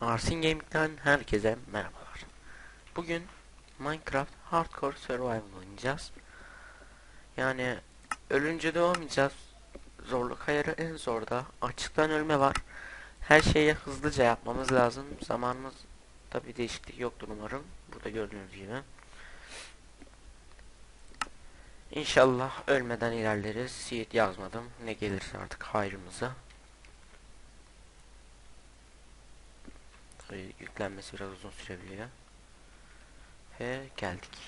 Arsin Gaming'den herkese merhabalar. Bugün Minecraft Hardcore Survival oynayacağız. Yani ölünce de olmayacağız. Zorluk ayarı en zorda. Açıktan ölme var. Her şeyi hızlıca yapmamız lazım. Zamanımız tabi değişiklik yoktur umarım. Burada gördüğünüz gibi. İnşallah ölmeden ilerleriz. Seed yazmadım. Ne gelirse artık hayrımıza. Yüklenmesi biraz uzun sürebiliyor. Ve geldik.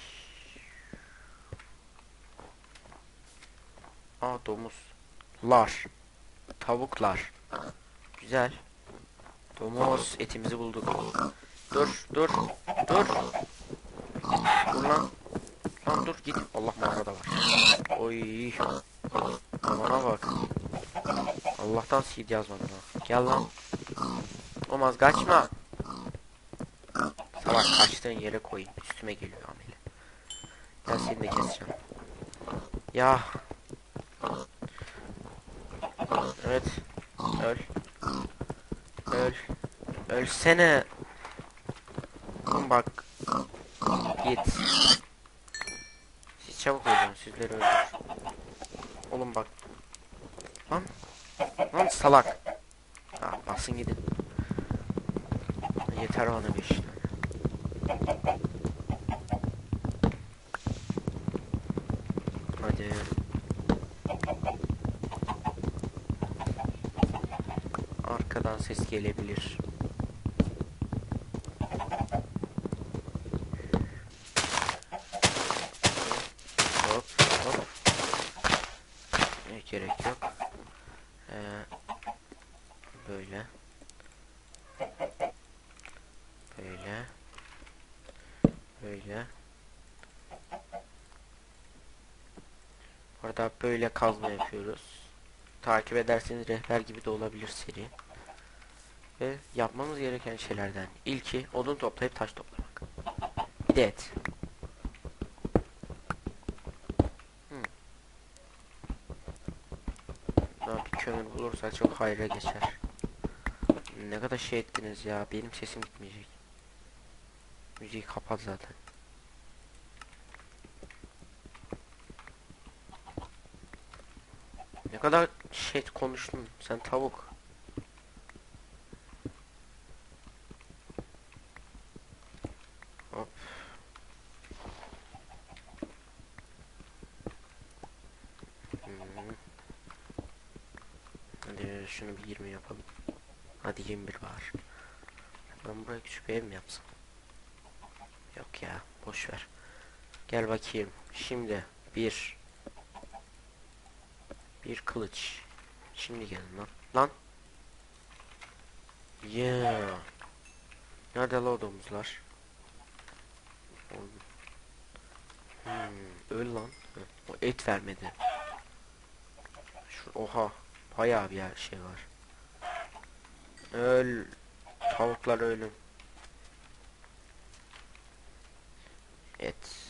Aa domuzlar. Tavuklar. Güzel. Domuz etimizi bulduk. Dur dur dur. Dur lan. Lan dur git. Allah mağarada var. Oy. Bana bak. Allah'tan seed yazmadım ha. Gel lan. Olmaz kaçma. Salak kaçtığın yere koyayım. Üstüme geliyor ameli. Ben seni de keseceğim. Ya. Evet. Öl. Öl. Ölsene. Bak. Git. Siz çabuk ölün. Sizleri öldür. Oğlum bak. Lan. Lan salak. Ah basın gidin. Yeter bana bir işte. Hadi. Arkadan ses gelebilir. Hop hop. Hiç gerek yok. Ee, böyle. Böyle. Böyle. Orada böyle kazma yapıyoruz. Takip ederseniz rehber gibi de olabilir seri. Ve yapmamız gereken şeylerden ilki odun toplayıp taş toplamak. Bir de et. Hmm. Bir kömür bulursak çok hayra geçer. Ne kadar şey ettiniz ya. Benim sesim gitmeyecek. Müziği kapat zaten. Ne kadar şey konuştun sen tavuk. Hop. Hmm. Hadi şunu bir 20 yapalım. Hadi 21 var. Ben buraya küçük bir ev mi yapsam? Yok ya, boş ver. Gel bakayım. Şimdi bir bir kılıç. Şimdi gelin lan. Lan. Yeah. Nerede la domuzlar? Hmm, öl lan. O et vermedi. Şu, oha. Bayağı bir şey var. Öl. Tavuklar ölüm. Et.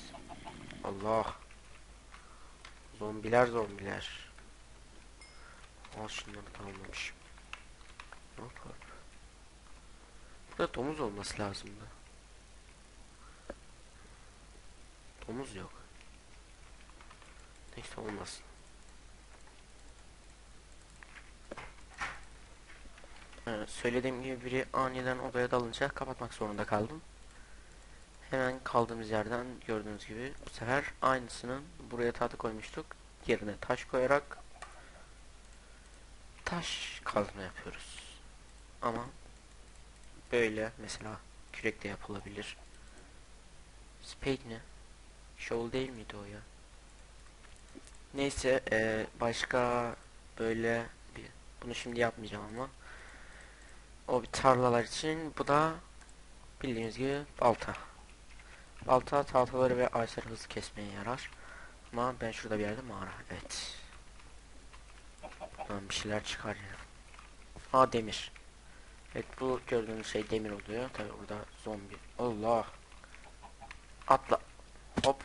Allah. Zombiler zombiler. Al şunları kalmamış. Ne yapalım? Burada domuz olması lazımdı. Domuz yok. Neyse olmasın. Ee, söylediğim gibi biri aniden odaya dalınca kapatmak zorunda kaldım. Hemen kaldığımız yerden gördüğünüz gibi bu sefer aynısının buraya tahta koymuştuk. Yerine taş koyarak taş kazma yapıyoruz. Ama böyle mesela kürek de yapılabilir. Spade ne? Shovel değil miydi o ya? Neyse eee, başka böyle bir bunu şimdi yapmayacağım ama o bir tarlalar için bu da bildiğiniz gibi balta. Balta tahtaları ve ağaçları hızlı kesmeye yarar. Ama ben şurada bir yerde mağara. Evet. Buradan bir şeyler çıkar ya. Aa demir. Evet bu gördüğünüz şey demir oluyor. Tabi burada zombi. Allah. Atla. Hop.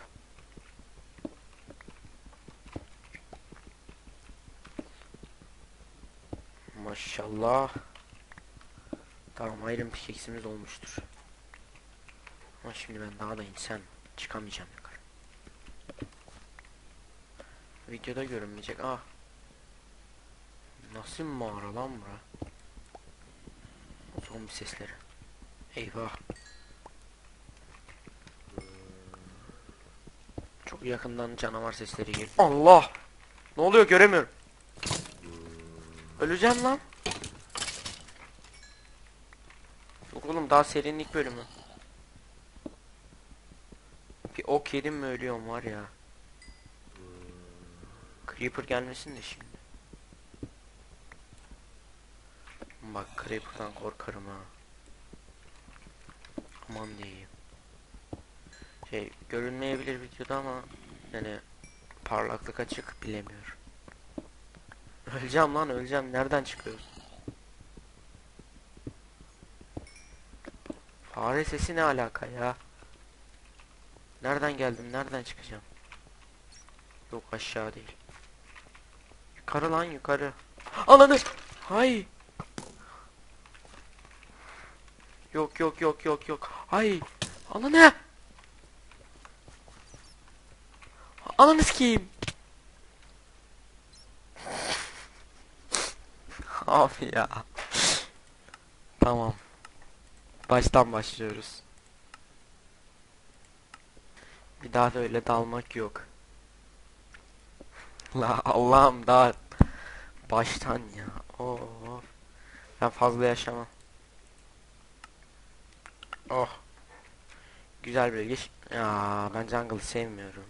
Maşallah. Tamam iron pickaxe'imiz olmuştur. Ama şimdi ben daha da insem çıkamayacağım yukarı. Videoda görünmeyecek. Ah. Nasıl mağara lan bura? Zombi sesleri. Eyvah. Çok yakından canavar sesleri geliyor. Allah! Ne oluyor göremiyorum. Öleceğim lan. Yok oğlum daha serinlik bölümü. Bir ok yedim mi ölüyorum var ya. Creeper gelmesin de şimdi. Bak Creeper'dan korkarım ha. Aman diyeyim. Şey görünmeyebilir videoda ama yani parlaklık açık bilemiyorum. Öleceğim lan öleceğim. Nereden çıkıyoruz? Fare sesi ne alaka ya? Nereden geldim? Nereden çıkacağım? Yok aşağı değil. Yukarı lan yukarı. Ananı! Hay! Yok yok yok yok yok. Hay! Ananı! Ananı sikeyim. Abi ya. Tamam. Baştan başlıyoruz. Bir daha da öyle dalmak yok. La Allah'ım daha baştan ya. Oh. Ben fazla yaşamam. Oh. Güzel bölge. Ya ben jungle'ı sevmiyorum.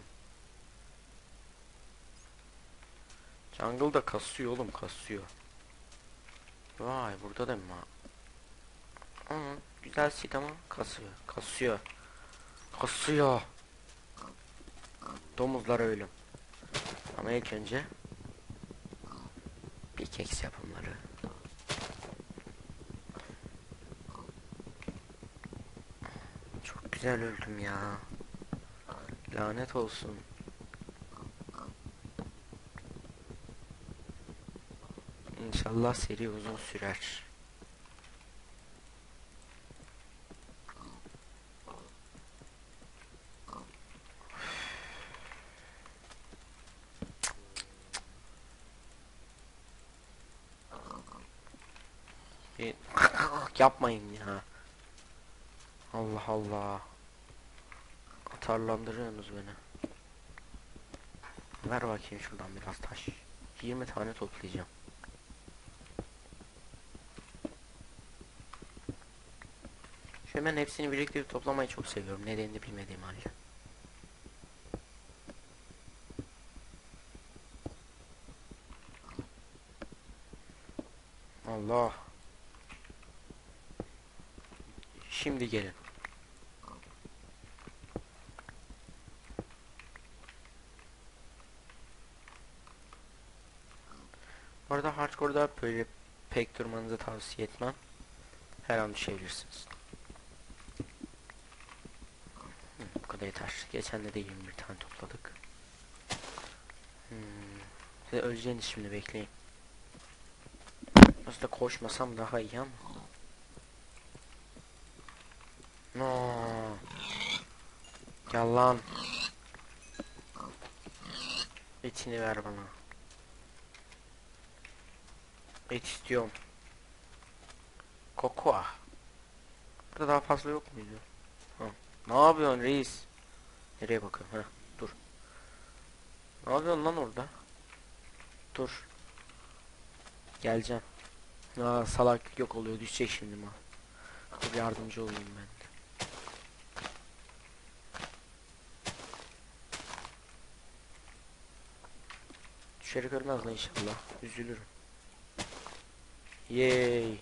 Jungle da kasıyor oğlum kasıyor. Vay burada da mı? Hı, güzel sit ama kasıyor. Kasıyor. Kasıyor. Domuzlara ölüm. Ama ilk önce bir keks yapımları. Çok güzel öldüm ya. Lanet olsun. İnşallah seri uzun sürer. Yapmayın ya. Allah Allah. Atarlandırıyorsunuz beni. Ver bakayım şuradan biraz taş. 20 tane toplayacağım. Ben hepsini birlikte toplamayı çok seviyorum. Nedenini bilmediğim halde. Allah. Şimdi gelin. Bu arada hardcore'da böyle pek durmanızı tavsiye etmem. Her an düşebilirsiniz. Hı, bu kadar yeter. Geçen de de 21 tane topladık. Hmm. Size öleceğiniz şimdi bekleyin. Aslında koşmasam daha iyi ama. No. Gel lan. Etini ver bana. Et istiyorum. Kokoa. Burada daha fazla yok muydu? Ha. Ne yapıyorsun reis? Nereye bakıyorum? Ha, dur. Ne yapıyorsun lan orada? Dur. Geleceğim. Aa, salak yok oluyor düşecek şimdi ma. Dur yardımcı olayım ben de. Düşerek ölmez lan inşallah. Üzülürüm. Yay.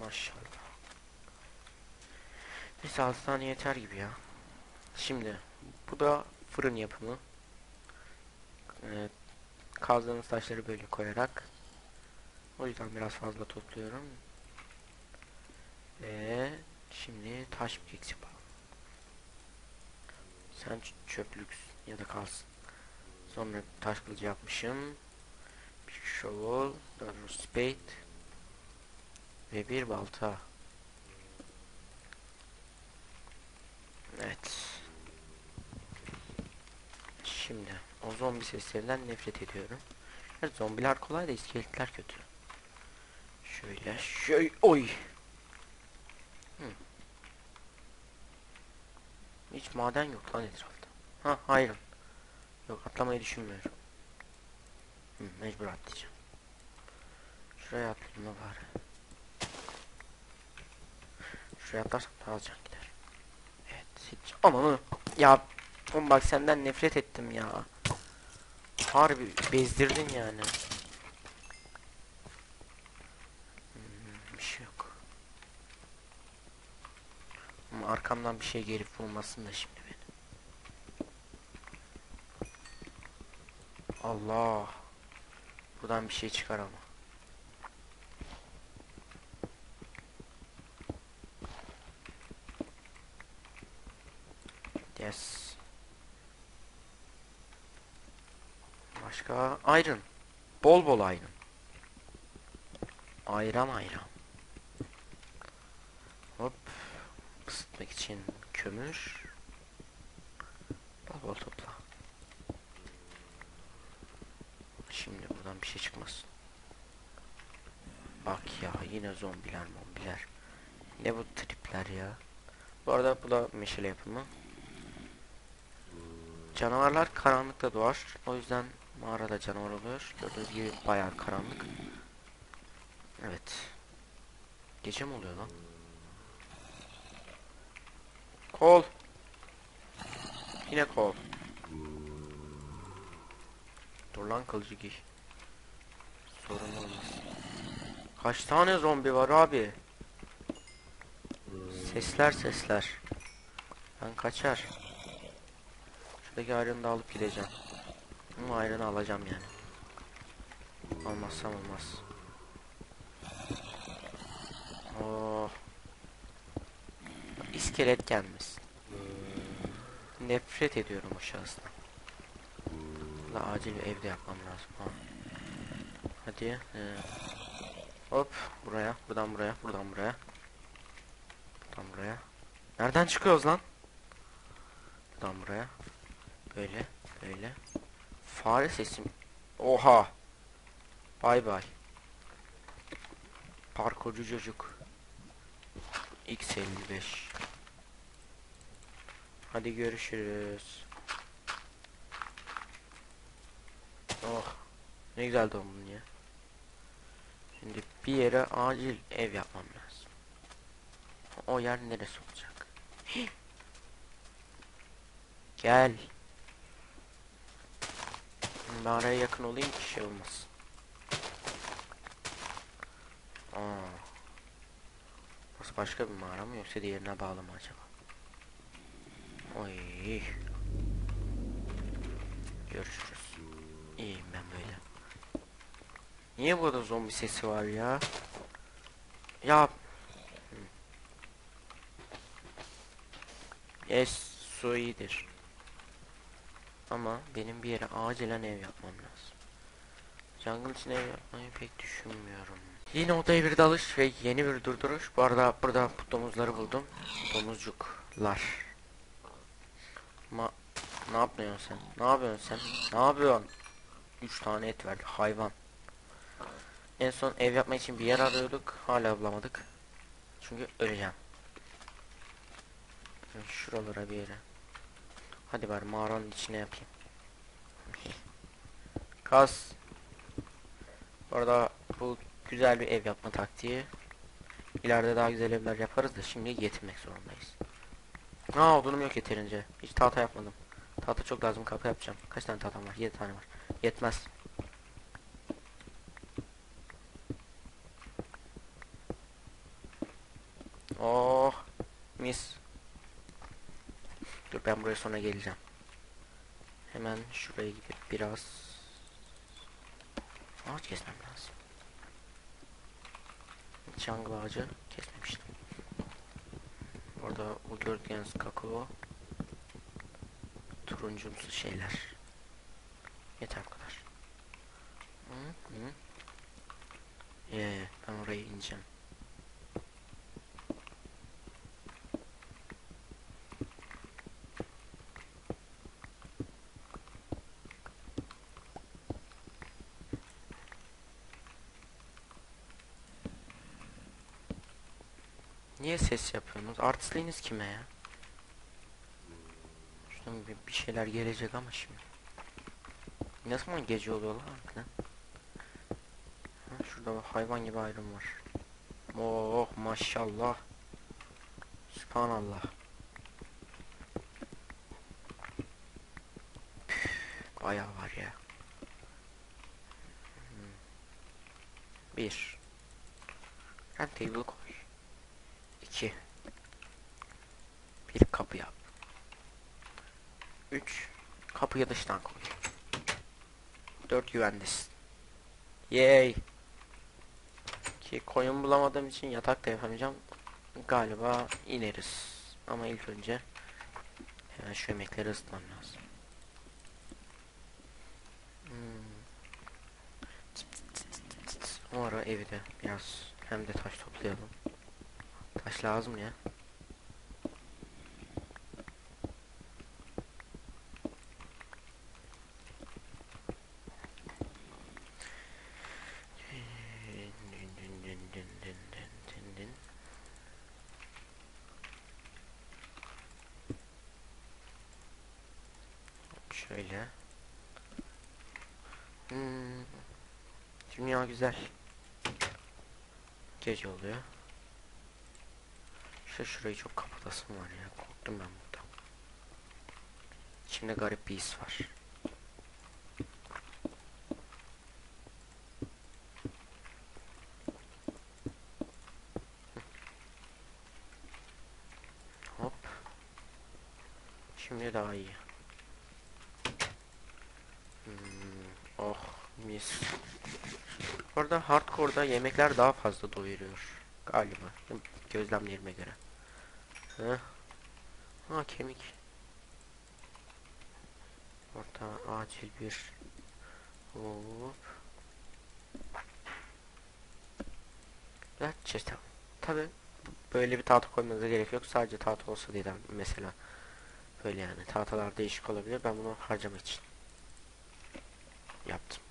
Maşallah. Neyse 6 tane yeter gibi ya. Şimdi bu da fırın yapımı. Ee, kazdığımız taşları böyle koyarak. O yüzden biraz fazla topluyorum. Ve şimdi taş pickaxe yapalım. Sen ç- çöplük ya da kalsın. Sonra taş kılıcı yapmışım. Bir shovel, dört spade ve bir balta. Evet. Şimdi o zombi seslerinden nefret ediyorum. Evet, zombiler kolay da iskeletler kötü. Şöyle şöyle oy. Hı. Hiç maden yok lan etrafta. Ha hayır. Yok atlamayı düşünmüyorum. Hı, mecbur atlayacağım. Şuraya atlayayım da bari. Şuraya atlarsam daha can gider. Evet hiç amanı. Ya oğlum bak senden nefret ettim ya. Harbi bezdirdin yani. Hmm, bir şey yok. Ama arkamdan bir şey gelip vurmasın da şimdi beni. Allah. Buradan bir şey çıkar ama. Yes. Başka iron. Bol bol iron. Ayran ayran. Hop. Isıtmak için kömür. Bol bol topla. Şimdi buradan bir şey çıkmasın. Bak ya yine zombiler mombiler. Ne bu tripler ya. Bu arada bu da meşale yapımı. Canavarlar karanlıkta doğar. O yüzden mağarada canavar oluyor. Gördüğünüz gibi bayağı karanlık. Evet. Gece mi oluyor lan? Kol. Yine kol. Dur lan kılıcı giy. Sorun olmaz. Kaç tane zombi var abi? Sesler sesler. Ben kaçar. Şuradaki ayrını da alıp gideceğim. Ama ayrını alacağım yani. Almazsam olmaz. Oh. İskelet gelmesin. Nefret ediyorum o şahıstan. La acil evde yapmam lazım. Ha. Hadi. Ee. Hop buraya, buradan buraya, buradan buraya. Buradan buraya. Nereden çıkıyoruz lan? Buradan buraya. Böyle, böyle. Fare sesim. Oha. Bay bay. Parkurcu çocuk. X55. Hadi görüşürüz. Oh. Ne güzel doğumun ya. Şimdi bir yere acil ev yapmam lazım. O yer neresi olacak? Gel. Mağaraya yakın olayım ki şey olmasın. Aa. Burası başka bir mağara mı yoksa diğerine bağlı mı acaba? Oy. Görüşürüz. İyiyim ben böyle. Niye burada zombi sesi var ya? Ya. Yes, su iyidir. Ama benim bir yere acilen ev yapmam lazım. Jungle için ev yapmayı pek düşünmüyorum. Yine odaya bir dalış ve yeni bir durduruş. Bu arada burada domuzları buldum. Domuzcuklar. Ma ne yapıyorsun sen? Ne yapıyorsun sen? Ne yapıyorsun? 3 tane et verdi hayvan. En son ev yapmak için bir yer arıyorduk. Hala bulamadık. Çünkü öleceğim. Şuralara bir yere. Hadi bari mağaranın içine yapayım. Kas. Orada bu güzel bir ev yapma taktiği. İleride daha güzel evler yaparız da şimdi yetinmek zorundayız. Aa odunum yok yeterince. Hiç tahta yapmadım. Tahta çok lazım kapı yapacağım. Kaç tane tahtam var? 7 tane var. Yetmez. Oh mis. Buraya sonra geleceğim. Hemen şuraya gidip biraz ağaç kesmem lazım. Jungle ağacı kesmemiştim. Orada o gördüğünüz kakao turuncumsu şeyler. Yeter bu kadar. Hı hı. Ee, ben oraya ineceğim. Niye Artistliğiniz kime ya? Şuradan bir, bir şeyler gelecek ama şimdi. Ne zaman gece oluyor lan? Ne? Ha, şurada hayvan gibi ayrım var. Oh maşallah. Sübhanallah. Püf, Bayağı var ya. Hmm. Bir. Hem table koy. İki. Bir kapı yap. Üç. Kapıyı dıştan koy. Dört güvendesin. Yay. Ki koyun bulamadığım için yatak da yapamayacağım. Galiba ineriz. Ama ilk önce hemen şu yemekleri ısıtmam lazım. Hmm. O ara evde biraz hem de taş toplayalım. Taş lazım ya. Şöyle. Hmm. Dünya güzel. Gece oluyor. Şu şurayı çok kapatasım var ya. Korktum ben burada. İçimde garip bir his var. Hop. Şimdi daha iyi. Hmm, oh mis. Orada hardcore'da yemekler daha fazla doyuruyor. Galiba. Gözlemlerime göre. Heh. Ha kemik. Orta acil bir hop. Evet chest Tabi böyle bir tahta koymanıza gerek yok. Sadece tahta olsa diye mesela böyle yani tahtalar değişik olabilir. Ben bunu harcamak için yaptım.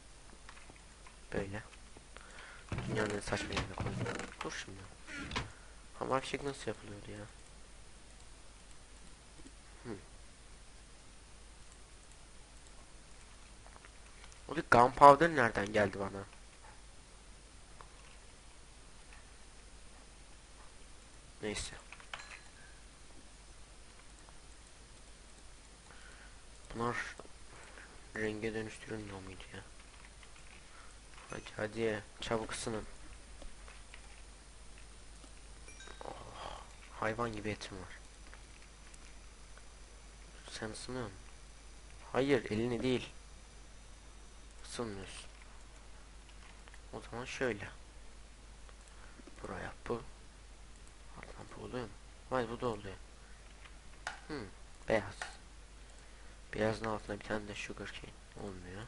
Böyle. Dünyanın en saçma yerine koydum. Dur şimdi. Hamar fişek nasıl yapılıyordu ya? Hmm. O bir gunpowder nereden geldi bana? Neyse. Bunlar renge dönüştürülmüyor muydu ya? Hadi hadi çabuk ısının. Oh, hayvan gibi etim var. Sen ısınıyor musun? Hayır elini değil. Isınmıyorsun. O zaman şöyle. Buraya bu. Ardından bu oluyor mu? Hayır bu da oluyor. Hmm, beyaz. Beyazın altına bir tane de sugar cane olmuyor.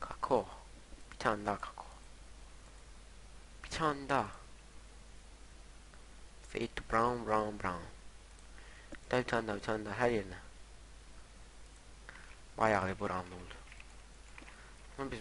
Kakao. Bir tane daha kakao. Bir tane daha. Fade to brown brown brown. Daha bir tane daha bir tane daha her yerine. Bayağı bir brown oldu. Ama biz